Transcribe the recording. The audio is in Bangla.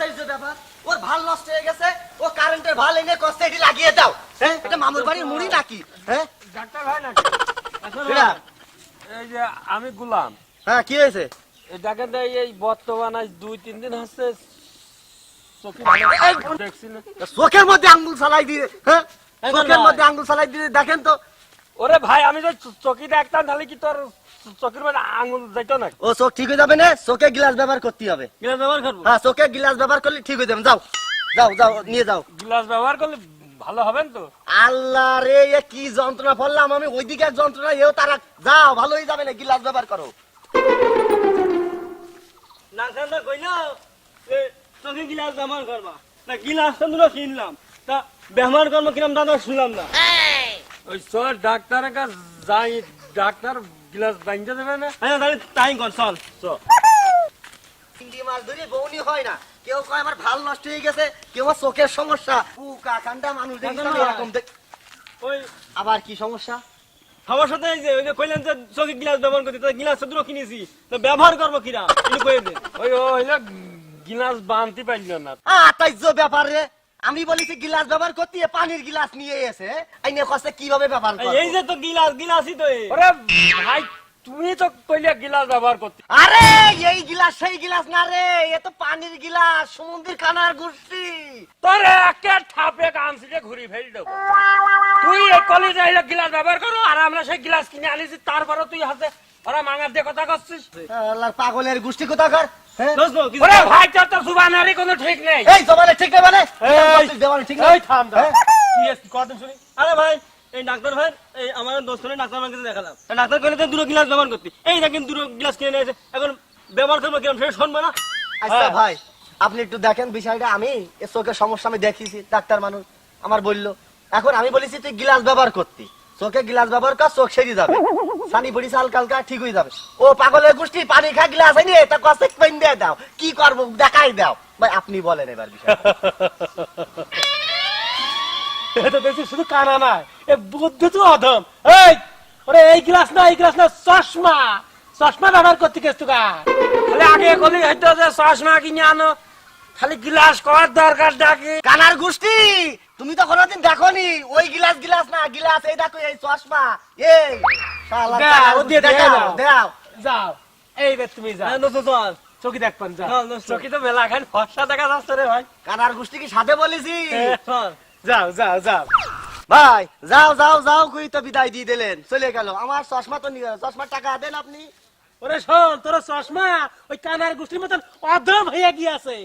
আশ্চর্য ব্যাপার। ওর ভালো নষ্ট হয়ে গেছে ও কারেন্টের ভালো এনে কষ্টে এটি লাগিয়ে দাও। হ্যাঁ? এটা মামুর বাড়ির মুড়ি নাকি? হ্যাঁ? ডাক্তার নাকি? এই যে আমি গুলাম। হ্যাঁ কি হয়েছে? এই বর্তমান আজ দুই তিন দিন হচ্ছে চোখের মধ্যে আঙ্গুল চালাই দিয়ে হ্যাঁ? চোখের মধ্যে আঙ্গুল চালাই দিয়ে দেখেন তো। ওরে ভাই আমি যে চকি দেখতাম তাহলে কি তোর চকির মধ্যে আঙুল যাইতো না। ও চোখ ঠিক হয়ে যাবে না? চোখে গ্লাস ব্যবহার করতে হবে। গিলাস ব্যবহার করব? হ্যাঁ চোখে গ্লাস ব্যবহার করলে ঠিক হয়ে যাবে। যাও যাও যাও নিয়ে যাও। গিলাস ব্যবহার করলে ভালো হবেন তো? আল্লাহ রে এ কি যন্ত্রণা পড়লাম আমি? ওইদিকে যন্ত্রণা এও তারা যাও ভালো হয়ে যাবে না গিলাস ব্যবহার করো। নাংখানটা কইলো যে চোখে গিলাস ব্যবহার করবা। না গিলাস তো দুটো কিনলাম। তা ব্যবহার করব কিরম দাদা শুনলাম না। ওই সর ডাক্তারের কাছে যাই ডাক্তার গিলাস বাইন্ধে দেবে না হ্যাঁ তাহলে তাই কর চল চল চিংড়ি মাছ ধরে বউনি হয় না কেউ কয় আমার ভালো নষ্ট হয়ে গেছে কেউ আমার চোখের সমস্যা পুকা কান্ডা মানুষ দেখি। এরকম দেখ- ওই আবার কি সমস্যা সবার সাথে এই যে ওই যে কইলেন যে চোখে গিলাস ব্যবহার করতে তো গিলাস দুটো কিনেছি তো ব্যবহার করব কিরা একটু কয়ে দে ওই ও হইল গিলাস বানতে পারল না আতাইজ ব্যাপার রে আমি বলেছি গিলাস ব্যবহার করতে পানির গিলাস নিয়ে এসে আইনে কষ্টে কীভাবে ব্যবহার এই- করব? এই যে তো গিলাস গিলাসই তো এই। ওরে ভাই তুমি তো কইলে গিলাস ব্যবহার করতে আরে এই গিলাস সেই গিলাস না রে এ তো পানির গিলাস সমুদ্রের খানার গোষ্ঠী তোর একে ঠাপে কানসিটে ঘুরি ফেল দেবো তুই এই কলেজে আইলে গিলাস ব্যবহার করো আর আমরা সেই গিলাস কিনে আনিছি তারপরে তুই হাতে ওরা মাঙার দিয়ে কথা করছিস আল্লাহর পাগলের গোষ্ঠী কোথাকার? হ্যাঁ? ওরে ভাই তোর তো জুবানারই কোনো ঠিক নেই। এই জমানে ঠিক নেই মানে? এই, ঠিক নেই? থাম থাম। হ্যাঁ? কি আছে, কদিন শুনি? আরে ভাই এই ডাক্তার ভাই এই আমার দোস্ত ডাক্তার আমার দেখালাম। ডাক্তার কইলে তো দুটো গিলাস ব্যবহার করতে। এই দেখেন দুটো গিলাস কিনে নিয়েছে এখন ব্যবহার করব কিরম সেটা শুনব না? আচ্ছা হ্যাঁ। ভাই আপনি একটু দেখেন বিষয়টা। আমি চোখের সমস্যা আমি দেখিয়েছি ডাক্তার মানুষ আমার বলল। এখন আমি বলেছি তুই গিলাস ব্যবহার করতি। চোখে গিলাস ব্যবহার কর চোখ সেরে যাবে। সানি পড়িস হালকা হালকা ঠিক হয়ে যাবে। ও পাগলের গোষ্ঠী পানি খা গিলাস আনি তা কষ্ট পেন দিয়ে দাও। কি করব দেখাই দাও। ভাই আপনি বলেন এবার বিষয় এটা দেখছি শুধু কানা নাই এ বুদ্ধি তো অধম। এই ওরে এই গ্লাস না এই গ্লাস না চশমা। চশমা ব্যবহার করতে গেছ তুকা খালি আগে কলি হয়তো যে চশমা কিনে আনো। খালি গিলাস করার দরকার ডাকে। কানার গোষ্ঠী তুমি তো কোনোদিন দেখোনি ওই গিলাস গিলাস না গিলাস এই দেখো এই চশমা? এই শালা দাও, দিয়ে দেখাই দাও। যাও। এই বে তুমি যাও। হ্যাঁ, চল চকি দেখবেন যাও। চল দোস্ত চকি তো মেলা খান ফর্সা দেখা যাচ্ছে রে ভাই। কানার গোষ্ঠী কি সাথে বলেছি? চল যাও যাও যাও। ভাই যাও যাও যাও কই তো বিদায় দিয়ে দিলেন। চলে গেল। আমার চশমা তো নিয়ে চশমার টাকা দেন আপনি। ওরে শোন তোর চশমা ওই কানার গোষ্ঠীর মতন অধম হইয়া গিয়াছে।